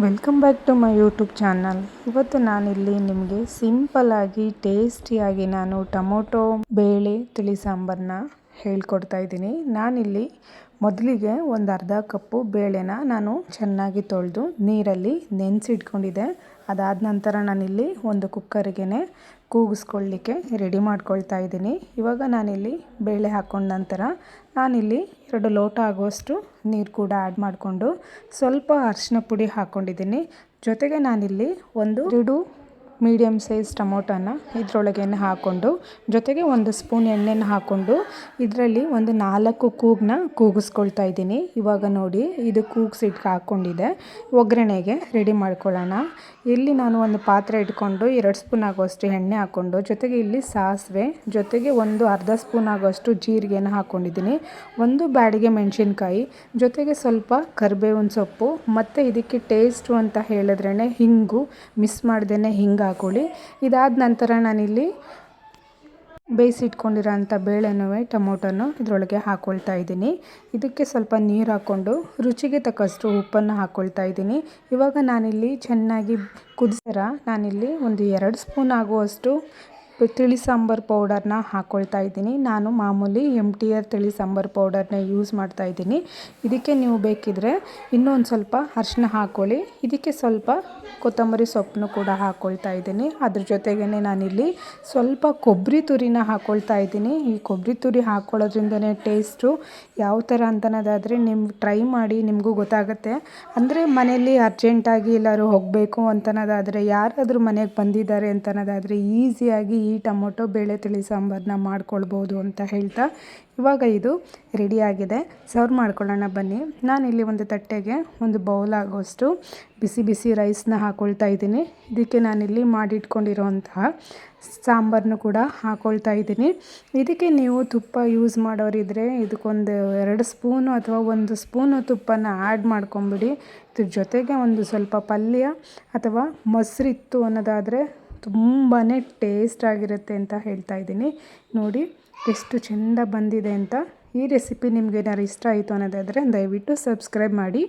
Welcome back to my YouTube channel. ಇವತ್ತು ನಾನಿಲ್ಲಿ ನಿಮಗೆ ಸಿಂಪಲ್ ಆಗಿ ಟೇಸ್ಟಿಯಾಗಿ ನಾನು ಟೊಮೊಟೊ, ಬೇಳೆ, ತಿಳಿ ಸಾಂಬಾರನ್ನ ಹೇಳ್ಕೊಡ್ತಾ ಇದ್ದೀನಿ. ನಾನಿಲ್ಲಿ ಮೊದಲಿಗೆ ಒಂದು ಅರ್ಧ ಕಪ್ಪು ಬೇಳೆನ ನಾನು ಚೆನ್ನಾಗಿ ತೊಳೆದು ನೀರಲ್ಲಿ ನೆನೆಸಿಟ್ಕೊಂಡಿದ್ದೆ. ಅದಾದ ನಂತರ ನಾನಿಲ್ಲಿ ಒಂದು ಕುಕ್ಕರ್ಗೆ ಕೂಗಿಸ್ಕೊಳ್ಳಿಕ್ಕೆ ರೆಡಿ ಮಾಡ್ಕೊಳ್ತಾ ಇದ್ದೀನಿ. ಇವಾಗ ನಾನಿಲ್ಲಿ ಬೇಳೆ ಹಾಕ್ಕೊಂಡ ನಂತರ ನಾನಿಲ್ಲಿ ಎರಡು ಲೋಟ ಆಗುವಷ್ಟು ನೀರು ಕೂಡ ಆ್ಯಡ್ ಮಾಡಿಕೊಂಡು ಸ್ವಲ್ಪ ಅರಿಶಿನ ಪುಡಿ ಹಾಕ್ಕೊಂಡಿದ್ದೀನಿ ಜೊತೆಗೆ ನಾನಿಲ್ಲಿ ಒಂದು ಎರಡು ಮೀಡಿಯಮ್ ಸೈಜ್ ಟೊಮೊಟೊನ ಇದರೊಳಗೆ ಹಾಕ್ಕೊಂಡು, ಜೊತೆಗೆ ಒಂದು ಸ್ಪೂನ್ ಎಣ್ಣೆನ ಹಾಕ್ಕೊಂಡು ಇದರಲ್ಲಿ ಒಂದು ನಾಲ್ಕು ಕೂಗನ್ನ ಕೂಗಿಸ್ಕೊಳ್ತಾ ಇದ್ದೀನಿ. ಇವಾಗ ನೋಡಿ, ಇದು ಕೂಗ್ಸಿಟ್ಟು ಹಾಕ್ಕೊಂಡಿದೆ ಒಗ್ಗರಣೆಗೆ ರೆಡಿ ಮಾಡ್ಕೊಳ್ಳೋಣ. ಇಲ್ಲಿ ನಾನು ಒಂದು ಪಾತ್ರೆ ಇಟ್ಕೊಂಡು ಎರಡು ಸ್ಪೂನ್ ಆಗೋಷ್ಟು ಎಣ್ಣೆ ಹಾಕ್ಕೊಂಡು, ಜೊತೆಗೆ ಇಲ್ಲಿ ಸಾಸಿವೆ, ಜೊತೆಗೆ ಒಂದು ಅರ್ಧ ಸ್ಪೂನ್ ಆಗೋಷ್ಟು ಜೀರಿಗೆನ ಹಾಕ್ಕೊಂಡಿದ್ದೀನಿ ಒಂದು ಬ್ಯಾಡಿಗೆ ಮೆಣಸಿನ್ಕಾಯಿ, ಜೊತೆಗೆ ಸ್ವಲ್ಪ ಕರಿಬೇವಿನ ಸೊಪ್ಪು, ಮತ್ತು ಇದಕ್ಕೆ ಟೇಸ್ಟು ಅಂತ ಹೇಳಿದ್ರೇ ಹಿಂಗು, ಮಿಸ್ ಮಾಡ್ದೇ ಹಿಂಗೆ ಹಾಕೊಳ್ಳಿ. ಇದಾದ ನಂತರ ನಾನಿಲ್ಲಿ ಬೇಯಿಸಿಟ್ಕೊಂಡಿರೋ ಅಂಥ ಬೇಳೆನೂ, ಟೊಮೊಟೊನು ಇದರೊಳಗೆ ಹಾಕ್ಕೊಳ್ತಾ ಇದ್ದೀನಿ. ಇದಕ್ಕೆ ಸ್ವಲ್ಪ ನೀರು ಹಾಕ್ಕೊಂಡು ರುಚಿಗೆ ತಕ್ಕಷ್ಟು ಉಪ್ಪನ್ನು ಹಾಕ್ಕೊಳ್ತಾ ಇದ್ದೀನಿ. ಇವಾಗ ನಾನಿಲ್ಲಿ ಚೆನ್ನಾಗಿ ಕುದಿಸರ, ನಾನಿಲ್ಲಿ ಒಂದು ಎರಡು ಸ್ಪೂನ್ ಆಗುವಷ್ಟು ತಿಳಿ ಸಾಂಬಾರು ಪೌಡರ್ನ ಹಾಕ್ಕೊಳ್ತಾ ಇದ್ದೀನಿ. ನಾನು ಮಾಮೂಲಿ ಎಂ ಟಿ ಆರ್ ತಿಳಿ ಸಾಂಬಾರು ಪೌಡರ್ನ ಯೂಸ್ ಮಾಡ್ತಾ ಇದ್ದೀನಿ. ಇದಕ್ಕೆ ನೀವು ಬೇಕಿದ್ದರೆ ಇನ್ನೊಂದು ಸ್ವಲ್ಪ ಅರಿಶಿನ ಹಾಕ್ಕೊಳ್ಳಿ ಇದಕ್ಕೆ ಸ್ವಲ್ಪ ಕೊತ್ತಂಬರಿ ಸೊಪ್ಪನ್ನು ಕೂಡ ಹಾಕ್ಕೊಳ್ತಾ ಇದ್ದೀನಿ. ಅದ್ರ ಜೊತೆಗೇ ನಾನಿಲ್ಲಿ ಸ್ವಲ್ಪ ಕೊಬ್ಬರಿ ತುರಿನ ಹಾಕ್ಕೊಳ್ತಾ ಇದ್ದೀನಿ. ಈ ಕೊಬ್ಬರಿ ತುರಿ ಹಾಕ್ಕೊಳ್ಳೋದ್ರಿಂದನೇ ಟೇಸ್ಟು ಯಾವ ಥರ ಅಂತನೋದಾದರೆ ನಿಮ್ಗೆ ಟ್ರೈ ಮಾಡಿ ನಿಮಗೂ ಗೊತ್ತಾಗುತ್ತೆ. ಅಂದರೆ ಮನೆಯಲ್ಲಿ ಅರ್ಜೆಂಟಾಗಿ ಎಲ್ಲರೂ ಹೋಗಬೇಕು ಅಂತನೋದಾದರೆ, ಯಾರಾದರೂ ಮನೆಗೆ ಬಂದಿದ್ದಾರೆ ಅಂತನೋದಾದರೆ ಈಸಿಯಾಗಿ ಈ ಟೊಮೊಟೊ, ಬೇಳೆ, ತಿಳಿ ಸಾಂಬಾರನ್ನ ಮಾಡ್ಕೊಳ್ಬೋದು ಅಂತ ಹೇಳ್ತಾ ಇವಾಗ ಇದು ರೆಡಿಯಾಗಿದೆ ಸರ್ವ್ ಮಾಡ್ಕೊಳ್ಳೋಣ ಬನ್ನಿ. ನಾನಿಲ್ಲಿ ಒಂದು ತಟ್ಟೆಗೆ ಒಂದು ಬೌಲ್ ಆಗೋಷ್ಟು ಬಿಸಿ ಬಿಸಿ ರೈಸ್ನ ಹಾಕ್ಕೊಳ್ತಾ ಇದ್ದೀನಿ. ಇದಕ್ಕೆ ನಾನಿಲ್ಲಿ ಮಾಡಿಟ್ಕೊಂಡಿರೋಂತಹ ಸಾಂಬಾರನ್ನು ಕೂಡ ಹಾಕ್ಕೊಳ್ತಾ ಇದ್ದೀನಿ. ಇದಕ್ಕೆ ನೀವು ತುಪ್ಪ ಯೂಸ್ ಮಾಡೋರಿದ್ರೆ ಇದಕ್ಕೊಂದು ಎರಡು ಸ್ಪೂನು ಅಥವಾ ಒಂದು ಸ್ಪೂನು ತುಪ್ಪನ ಆ್ಯಡ್ ಮಾಡ್ಕೊಂಬಿಡಿ. ಇದ್ರ ಜೊತೆಗೆ ಒಂದು ಸ್ವಲ್ಪ ಪಲ್ಯ ಅಥವಾ ಮೊಸರಿತ್ತು ಅನ್ನೋದಾದರೆ ತುಂಬಾ ಟೇಸ್ಟ್ ಆಗಿರುತ್ತೆ ಅಂತ ಹೇಳ್ತಾ ಇದ್ದೀನಿ. ನೋಡಿ, ಎಷ್ಟು ಚೆಂದ ಬಂದಿದೆ ಅಂತ ಈ ರೆಸಿಪಿ ನಿಮ್ಗೆ ಏನಾದ್ರು ಇಷ್ಟ ಆಯಿತು ಅನ್ನೋದಾದರೆ ದಯವಿಟ್ಟು ಸಬ್ಸ್ಕ್ರೈಬ್ ಮಾಡಿ.